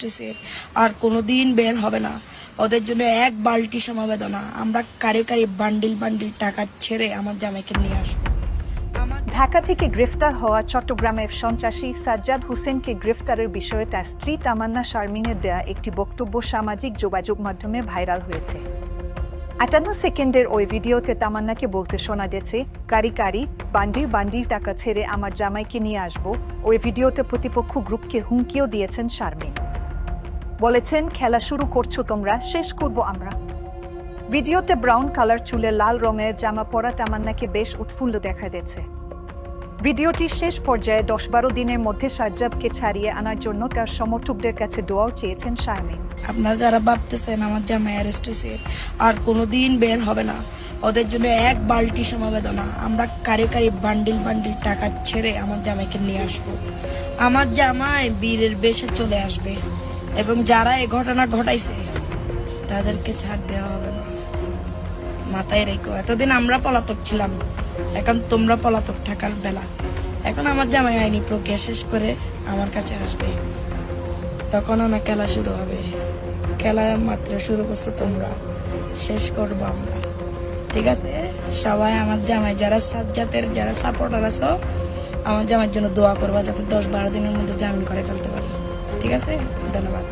হয়েছে আর কোনোদিন বের হবে না। ওদের জন্য এক বালতি সমবেদনা। আমরা কারি কারি বান্ডিল বান্ডিল টাকা ছেড়ে আমার জামাইকে নিয়ে আসব। ঢাকা থেকে গ্রেফতার হওয়া চট্টগ্রামের সন্ত্রাসী সাজ্জাদ হোসেনকে গ্রেফতারের বিষয়ে তার স্ত্রী তামান্না শারমিনের দেয়া একটি বক্তব্য সামাজিক যোগাযোগ মাধ্যমে ভাইরাল হয়েছে। আটান্ন সেকেন্ডের ওই ভিডিওতে তামান্নাকে বলতে শোনা গেছে, কারি কারি বান্ডি বান্ডি টাকা ছেড়ে আমার জামাইকে নিয়ে আসব। ওই ভিডিওতে প্রতিপক্ষ গ্রুপকে হুমকিও দিয়েছেন শারমিন। বলেছেন, খেলা শুরু করছ তোমরা, শেষ করব আমরা। ভিডিওতে ব্রাউন কালার চুলে লাল রঙের জামা পরা তামান্নাকে বেশ উৎফুল্ল দেখা যাচ্ছে ভিডিওটির শেষ পর্যায়ে দশ বারো দিনের মধ্যে সাজ্জাবকে ছাড়িয়ে আনার জন্য তার সমর্থকদের কাছে দোয়াও চেয়েছেন শারমিন আপনারা যারা ভাবতেছেন আমার জামাই অ্যারেস্ট হয়েছে, আর কোনোদিন বের হবে না। ওদের জন্য এক বালতি সমবেদনা। আমরা কারে কারে বান্ডিল বান্ডিল টাকা ছেড়ে আমার জামাইকে নিয়ে আসব। আমার জামাই বীরের বেশে চলে আসবে। এবং যারা এই ঘটনা ঘটাইছে, তাদেরকে ছাড় দেওয়া হবে না। মাথায় রেখো। এতদিন আমরা পলাতক ছিলাম, এখন তোমরা পলাতক থাকার বেলা। এখন আমার জামাই আইনি প্রক্রিয়া শেষ করে আমার কাছে আসবে। তখন আমার খেলা শুরু হবে। খেলা মাত্র শুরু করছ তোমরা। শেষ করব আমরা। ঠিক আছে? সবাই আমার জামাই, যারা সাজ্জাতের যারা সাপোর্টার আছো, আমার জামাইয়ের জন্য দোয়া করবা যাতে দশ বারো দিনের মধ্যে জামিন করে ফেলতে পারি ঠিক আছে ধন্যবাদ